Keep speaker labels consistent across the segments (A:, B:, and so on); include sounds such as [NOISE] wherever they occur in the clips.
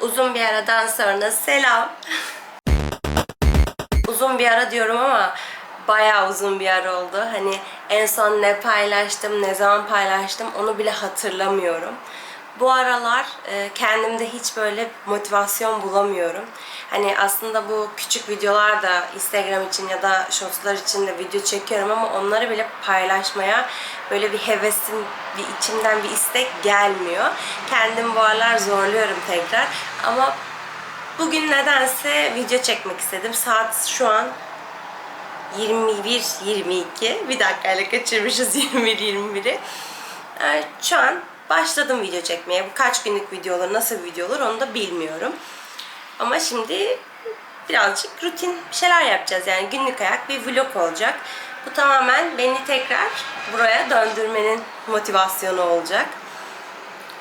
A: Uzun bir aradan sonra selam. uzun bir ara diyorum ama bayağı uzun bir ara oldu. Hani en son ne paylaştım, ne zaman paylaştım onu bile hatırlamıyorum. Bu aralar e, kendimde hiç böyle motivasyon bulamıyorum. Hani aslında bu küçük videolar da Instagram için ya da Shorts'lar için de video çekiyorum ama onları bile paylaşmaya böyle bir hevesim, bir içimden bir istek gelmiyor. Kendim bu aralar zorluyorum tekrar ama bugün nedense video çekmek istedim. Saat şu an 21-22. Bir dakikayla kaçırmışız [LAUGHS] 21-21'i. Ee, Şu an başladım video çekmeye. Bu kaç günlük video olur, nasıl bir video olur onu da bilmiyorum. Ama şimdi birazcık rutin bir şeyler yapacağız. Yani günlük ayak bir vlog olacak. Bu tamamen beni tekrar buraya döndürmenin motivasyonu olacak.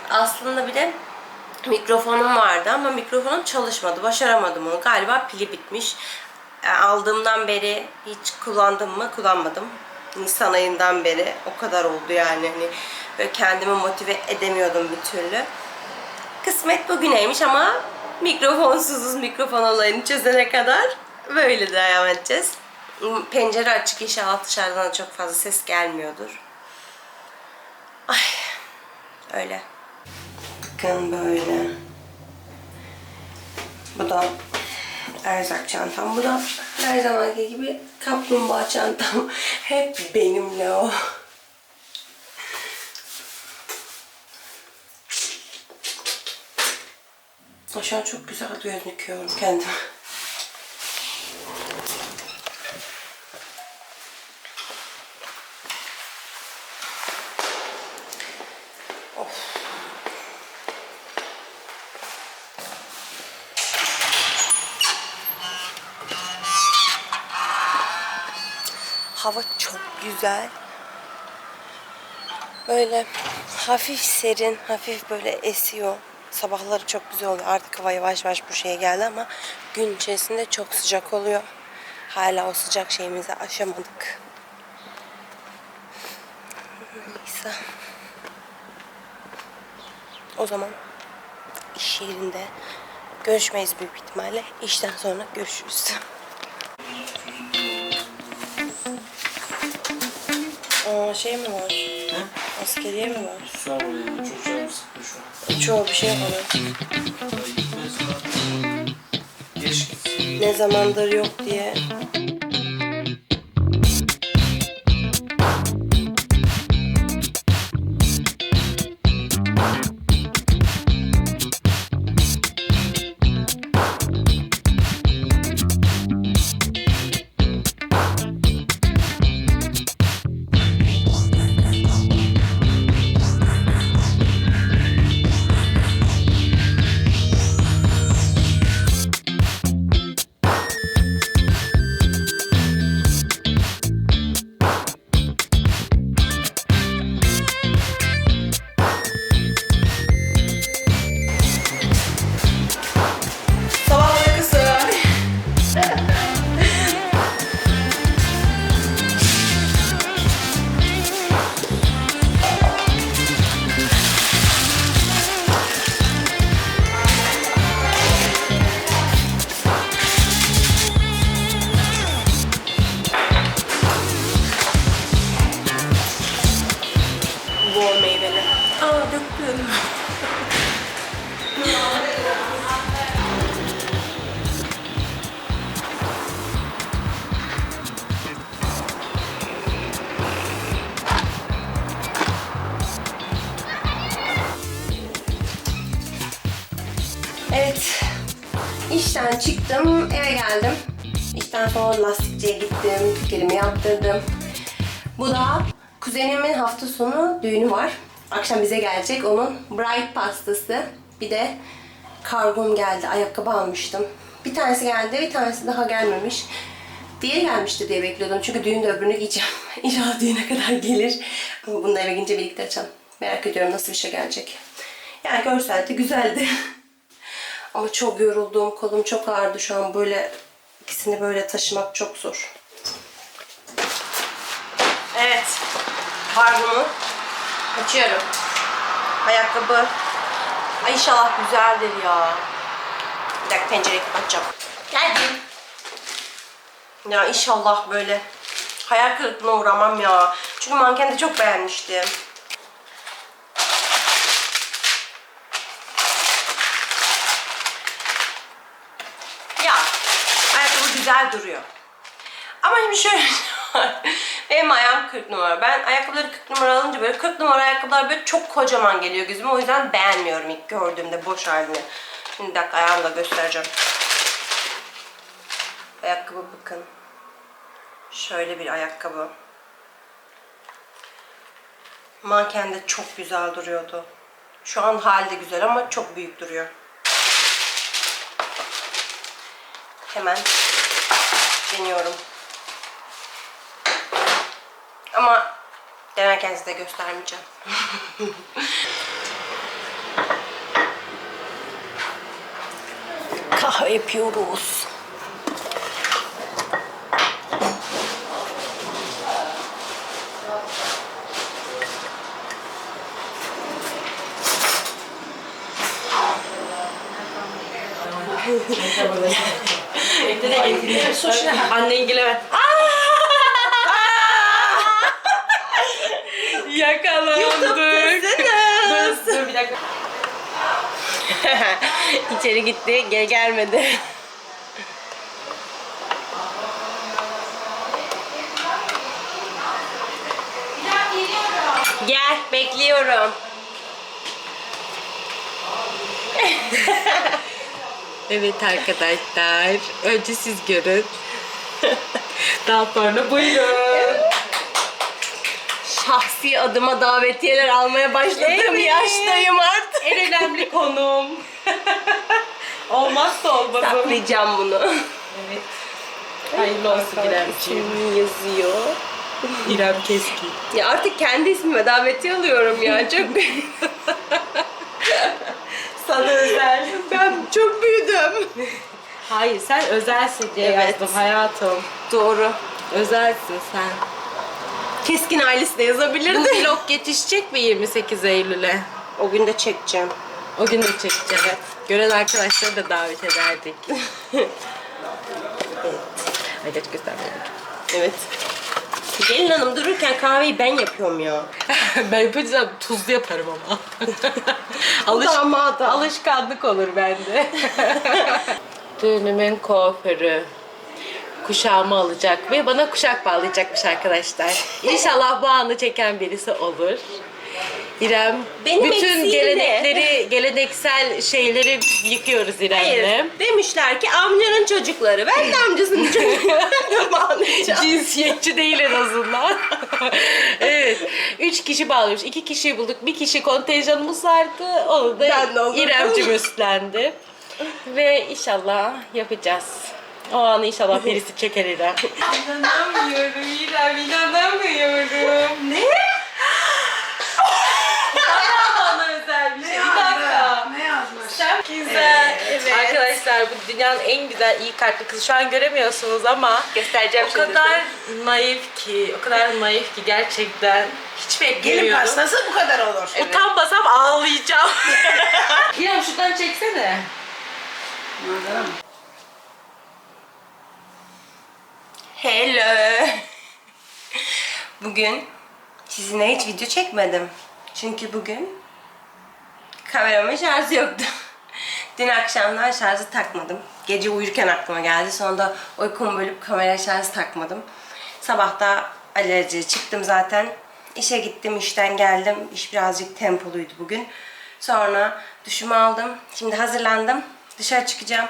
A: Aslında bir de mikrofonum vardı ama mikrofonum çalışmadı. Başaramadım onu. Galiba pili bitmiş. Yani aldığımdan beri hiç kullandım mı? Kullanmadım. Nisan ayından beri o kadar oldu yani. Hani böyle kendimi motive edemiyordum bir türlü. Kısmet bugüneymiş ama mikrofonsuzuz mikrofon olayını çözene kadar böyle devam edeceğiz. Pencere açık inşallah dışarıdan da çok fazla ses gelmiyordur. Ay öyle. Bakın böyle. Bu da erzak çantam. Bu da her zamanki gibi kaplumbağa çantam. [LAUGHS] Hep benimle o. An çok güzel gözüküyorum kendime. Hava çok güzel. Böyle hafif serin, hafif böyle esiyor. Sabahları çok güzel oluyor. Artık hava yavaş yavaş bu şeye geldi ama gün içerisinde çok sıcak oluyor. Hala o sıcak şeyimizi aşamadık. Neyse. O zaman iş yerinde görüşmeyiz büyük ihtimalle. İşten sonra görüşürüz. Aa, şey mi var? Askeriye mi var?
B: Şu an oraya çok canım sıktı şu an.
A: Çoğu bir şey var.
B: Daha gitmez zaten. Geç git.
A: Ne zamandır yok diye. İşten çıktım, eve geldim. İşten sonra lastikçiye gittim, tükelimi yaptırdım. Bu da kuzenimin hafta sonu düğünü var. Akşam bize gelecek onun bright pastası. Bir de kargom geldi, ayakkabı almıştım. Bir tanesi geldi, bir tanesi daha gelmemiş. Diğeri gelmişti diye bekliyordum çünkü düğünde öbürünü giyeceğim. [LAUGHS] İnşallah düğüne kadar gelir. Ama bunu da eve gidince birlikte açalım. Merak ediyorum nasıl bir şey gelecek. Yani görselde güzeldi. [LAUGHS] Ama çok yoruldum, kolum çok ağrıdı şu an böyle ikisini böyle taşımak çok zor. Evet. Var bunu. Açıyorum. Ayakkabı. Ay inşallah güzeldir ya. Bir dakika pencereyi kapatacağım. Geldim. Ya inşallah böyle hayal kırıklığına uğramam ya. Çünkü mankeni de çok beğenmiştim. Ya ayakkabı güzel duruyor. Ama şimdi şöyle şey. [LAUGHS] Benim ayağım 40 numara. Ben ayakkabıları 40 numara alınca böyle 40 numara ayakkabılar böyle çok kocaman geliyor gözüme. O yüzden beğenmiyorum ilk gördüğümde boş halini. Şimdi bir dakika ayağımı da göstereceğim. Ayakkabı bakın. Şöyle bir ayakkabı. Mankende çok güzel duruyordu. Şu an halde güzel ama çok büyük duruyor. Hemen deniyorum. Ama denerken size göstermeyeceğim. [LAUGHS] Kahve yapıyoruz. [LAUGHS] Annen güleme. [LAUGHS]
C: Yakalandık.
A: Dur
C: Dur bir dakika. [LAUGHS]
A: İçeri gitti, gel gelmedi. Gel, bekliyorum. [LAUGHS]
C: Evet arkadaşlar. Önce siz görün. [LAUGHS] Daha sonra buyurun.
A: Şahsi adıma davetiyeler almaya başladığım
C: Evet.
A: yaştayım artık.
C: En önemli konum. [LAUGHS] Olmazsa olmazım.
A: Saklayacağım bunu.
C: Evet. Hayırlı olsun İremciğim.
A: Yazıyor?
C: İrem Keskin.
A: Ya artık kendi ismime davetiye alıyorum ya. Çok [LAUGHS]
C: Sana özel.
A: ben çok büyüdüm.
C: Hayır sen özelsin diye
A: Evet.
C: yazdım hayatım.
A: Doğru.
C: Özelsin sen.
A: Keskin ailesi de
C: Bu
A: yazabilirdi.
C: vlog yetişecek mi 28 Eylül'e?
A: O gün de çekeceğim.
C: O gün de çekeceğiz. Gören arkadaşları da davet ederdik. [LAUGHS]
A: Evet.
C: Hadi hiç göstermeyelim.
A: Evet. Gelin hanım dururken kahveyi ben yapıyorum ya. [LAUGHS]
C: ben yapacağım tuzlu yaparım ama. [LAUGHS] Alış,
A: Damadı.
C: alışkanlık olur bende. [LAUGHS] Düğünümün kuaförü kuşağımı alacak ve bana kuşak bağlayacakmış arkadaşlar. İnşallah bu anı çeken birisi olur. İrem,
A: Benim
C: bütün
A: eksiğim
C: gelenekleri, geleneksel şeyleri yıkıyoruz İrem'le.
A: Hayır. Demişler ki amcanın çocukları. Ben de amcasının çocukları. Ben [LAUGHS] de bağlayacağım.
C: Cinsiyetçi değil en azından. [LAUGHS] evet. Üç kişi bağlıyormuş. İki kişiyi bulduk. Bir kişi kontenjanımız vardı. Onu da
A: Ben de oldum.
C: İremcim üstlendi. Ve inşallah yapacağız. O anı inşallah birisi çeker İrem. İnanamıyorum İrem, inanamıyorum. Ne? Bana özel bir şey. Bir dakika.
D: Ne yazmış?
C: Çok güzel.
A: Evet.
C: Arkadaşlar bu dünyanın en güzel iyi kalpli kızı. Şu an göremiyorsunuz ama
A: Göstereceğim
C: o
A: şimdi
C: kadar naif ki, o kadar naif ki gerçekten hiç
D: Gelin
C: beklemiyordum.
D: pastası bu kadar olur.
C: Utanmasam ağlayacağım. [LAUGHS] İrem şuradan çeksene.
A: Hello. Bugün sizinle hiç video çekmedim. Çünkü bugün kameramın şarjı yoktu. Dün akşamdan şarjı takmadım. Gece uyurken aklıma geldi. Sonra da uykumu bölüp kamera şarjı takmadım. Sabah da alelacele çıktım zaten. İşe gittim, işten geldim. İş birazcık tempoluydu bugün. Sonra duşumu aldım. Şimdi hazırlandım. Dışarı çıkacağım.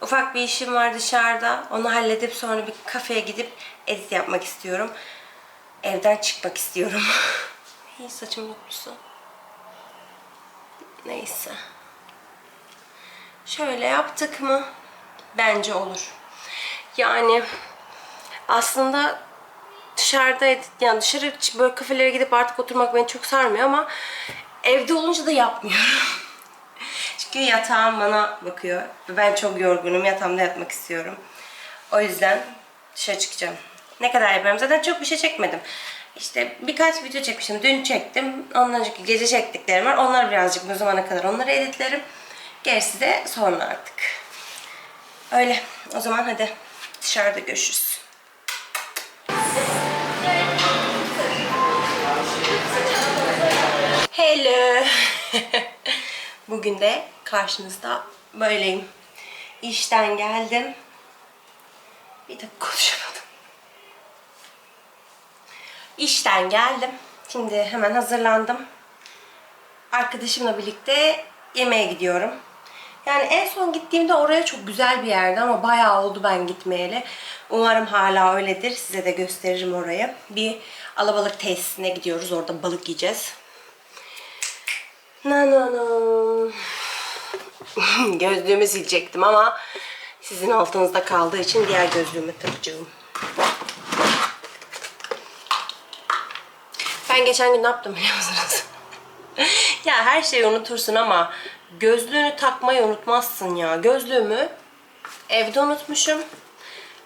A: Ufak bir işim var dışarıda. Onu halledip sonra bir kafeye gidip edit yapmak istiyorum. Evden çıkmak istiyorum. [LAUGHS] İyi saçım yoklusu. Neyse. Şöyle yaptık mı? Bence olur. Yani aslında dışarıda yani dışarı böyle kafelere gidip artık oturmak beni çok sarmıyor ama evde olunca da yapmıyorum. [LAUGHS] Çünkü yatağım bana bakıyor. Ben çok yorgunum. Yatağımda yatmak istiyorum. O yüzden dışarı çıkacağım. Ne kadar yaparım? Zaten çok bir şey çekmedim. İşte birkaç video çekmiştim. Dün çektim. Ondan önceki gece çektiklerim var. Onları birazcık bu zamana kadar onları editlerim. Gerisi de sonra artık. Öyle. O zaman hadi dışarıda görüşürüz. Hello. [LAUGHS] Bugün de karşınızda böyleyim. İşten geldim. Bir de konuşamadım. İşten geldim. Şimdi hemen hazırlandım. Arkadaşımla birlikte yemeğe gidiyorum. Yani en son gittiğimde oraya çok güzel bir yerdi ama bayağı oldu ben gitmeyeli. Umarım hala öyledir. Size de gösteririm orayı. Bir alabalık tesisine gidiyoruz. Orada balık yiyeceğiz. Na na na. [LAUGHS] Gözlüğümü silecektim ama sizin altınızda kaldığı için diğer gözlüğümü takacağım. Ben geçen gün ne yaptım biliyor musunuz? [LAUGHS] ya her şeyi unutursun ama gözlüğünü takmayı unutmazsın ya. Gözlüğümü evde unutmuşum.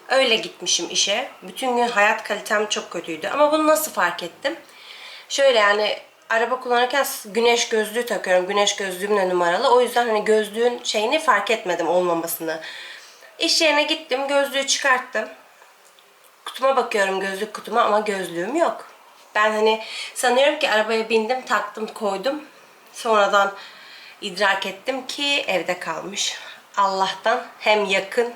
A: Öyle gitmişim işe. Bütün gün hayat kalitem çok kötüydü. Ama bunu nasıl fark ettim? Şöyle yani araba kullanırken güneş gözlüğü takıyorum. Güneş gözlüğüm de numaralı. O yüzden hani gözlüğün şeyini fark etmedim olmamasını. İş yerine gittim. Gözlüğü çıkarttım. Kutuma bakıyorum gözlük kutuma ama gözlüğüm yok. Ben hani sanıyorum ki arabaya bindim, taktım, koydum. Sonradan idrak ettim ki evde kalmış. Allah'tan hem yakın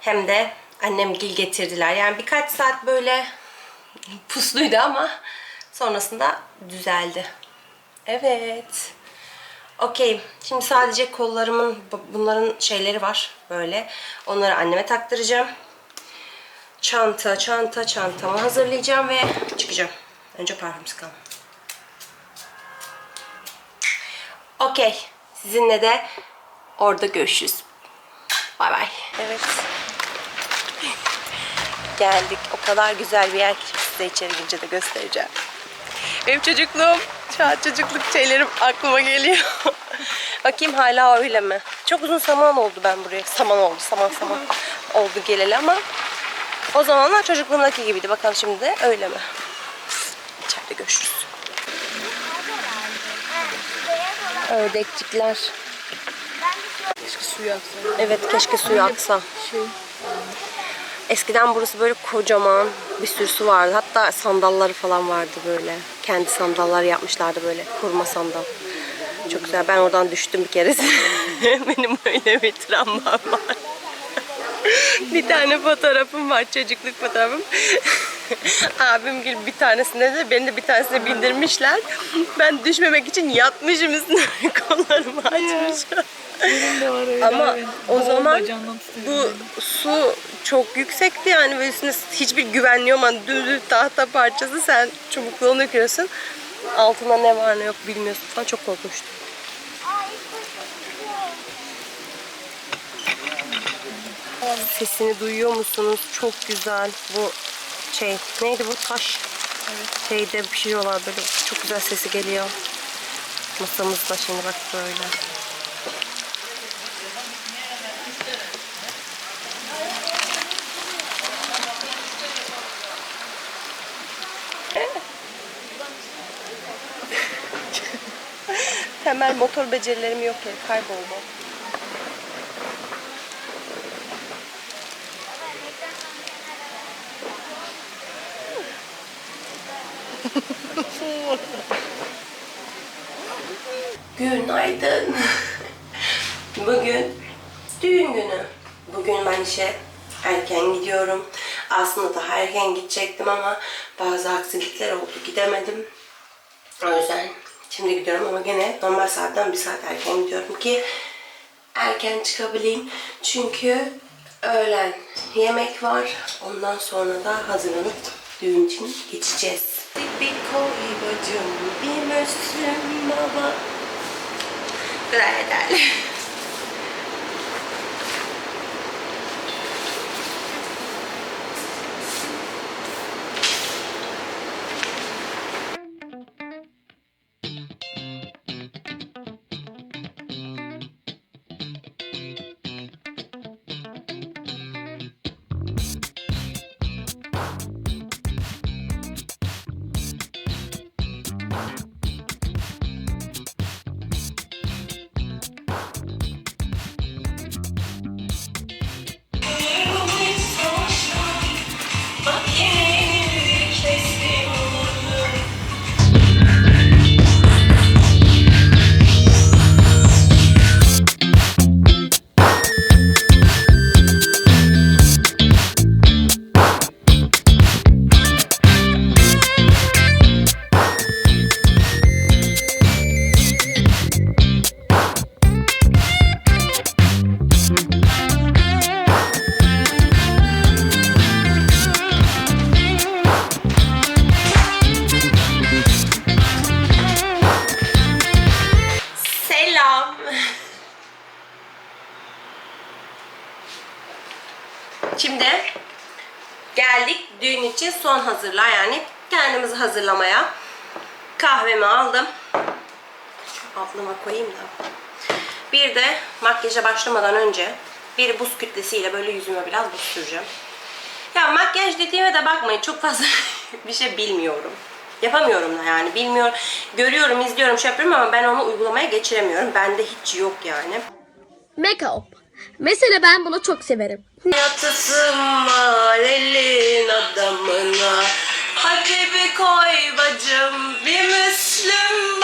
A: hem de annem gil getirdiler. Yani birkaç saat böyle pusluydu ama sonrasında düzeldi. Evet. Okey. Şimdi sadece kollarımın bu- bunların şeyleri var böyle. Onları anneme taktıracağım. Çanta, çanta, çantamı hazırlayacağım ve çıkacağım. Önce parfüm sıkalım. Okey. Sizinle de orada görüşürüz. Bay bay. Evet. Geldik. O kadar güzel bir yer ki size içeri girince de göstereceğim. Benim çocukluğum, şu an çocukluk şeylerim aklıma geliyor. [LAUGHS] Bakayım hala öyle mi? Çok uzun zaman oldu ben buraya. Saman oldu, saman saman [LAUGHS] oldu geleli ama o zamanlar çocukluğumdaki gibiydi. Bakalım şimdi de öyle mi? İçeride görüşürüz. Ördekçikler.
C: Keşke suyu aksa.
A: Evet keşke suyu aksa.
C: Şey.
A: Eskiden burası böyle kocaman bir sürü su vardı. Hatta sandalları falan vardı böyle. Kendi sandallar yapmışlardı böyle. Kurma sandal. Çok güzel. Ben oradan düştüm bir kere. [LAUGHS] Benim öyle bir travmam var. [LAUGHS] bir tane fotoğrafım var. Çocukluk fotoğrafım. [LAUGHS] Abim gibi bir tanesine de beni de bir tanesine bindirmişler. Ben düşmemek için yatmışım üstüne [LAUGHS] kollarımı açmışım.
C: Benim de var öyle.
A: Ama o zaman bu su çok yüksekti yani ve üstüne hiçbir güvenli olmadan dümdüz tahta parçası sen çubukluğunu döküyorsun. Altında ne var ne yok bilmiyorsun falan çok korkmuştum. Sesini duyuyor musunuz? Çok güzel. Bu şey neydi bu taş? Şeyde pişiriyorlar böyle çok güzel sesi geliyor. Masamızda şimdi bak böyle. Temel motor becerilerim yok ya. Kayboldu. Günaydın. Bugün düğün günü. Bugün ben işe erken gidiyorum. Aslında daha erken gidecektim ama bazı aksilikler oldu. Gidemedim. O yüzden şimdi gidiyorum ama gene normal saatten bir saat erken gidiyorum ki erken çıkabileyim. Çünkü öğlen yemek var. Ondan sonra da hazırlanıp düğün için geçeceğiz. Bir koy bacım, bir Müslüm baba. 对对。Düğün için son hazırlığa yani kendimizi hazırlamaya. Kahvemi aldım. Şu altıma koyayım da. Bir de makyaja başlamadan önce bir buz kütlesiyle böyle yüzüme biraz buz süreceğim. Ya makyaj dediğime de bakmayın çok fazla [LAUGHS] bir şey bilmiyorum. Yapamıyorum da yani bilmiyorum. Görüyorum, izliyorum, şey yapıyorum ama ben onu uygulamaya geçiremiyorum. Bende hiç yok yani.
D: Make-up. Mesela ben bunu çok severim.
A: Yatasın var elin adamına Hadi bir koy bacım bir Müslüm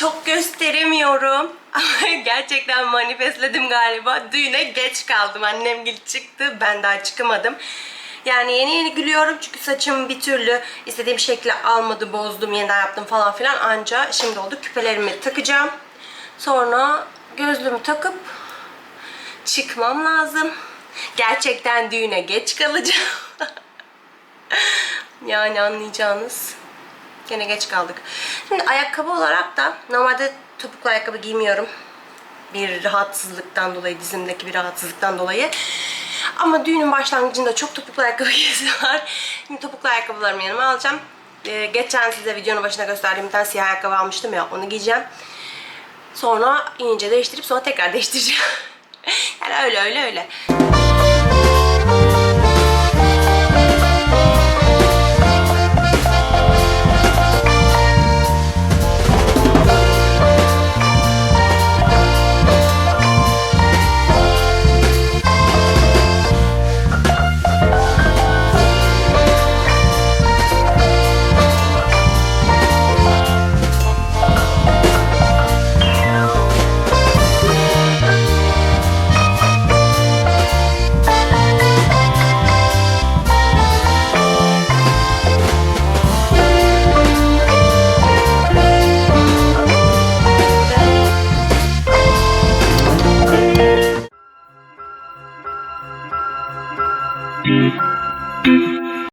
A: Çok gösteremiyorum [LAUGHS] ama gerçekten manifestledim galiba. Düğüne geç kaldım. Annem gel çıktı. Ben daha çıkamadım. Yani yeni yeni gülüyorum çünkü saçım bir türlü istediğim şekli almadı, bozdum, yeniden yaptım falan filan. Anca şimdi oldu. Küpelerimi takacağım. Sonra gözlüğümü takıp çıkmam lazım. Gerçekten düğüne geç kalacağım. [LAUGHS] yani anlayacağınız. Gene geç kaldık. Şimdi ayakkabı olarak da normalde topuklu ayakkabı giymiyorum. Bir rahatsızlıktan dolayı, dizimdeki bir rahatsızlıktan dolayı. Ama düğünün başlangıcında çok topuklu ayakkabı [LAUGHS] giysi var. Şimdi topuklu ayakkabılarımı yanıma alacağım. Ee, geçen size videonun başına gösterdiğim bir tane siyah ayakkabı almıştım ya onu giyeceğim. Sonra inince değiştirip sonra tekrar değiştireceğim. [LAUGHS] yani öyle öyle öyle.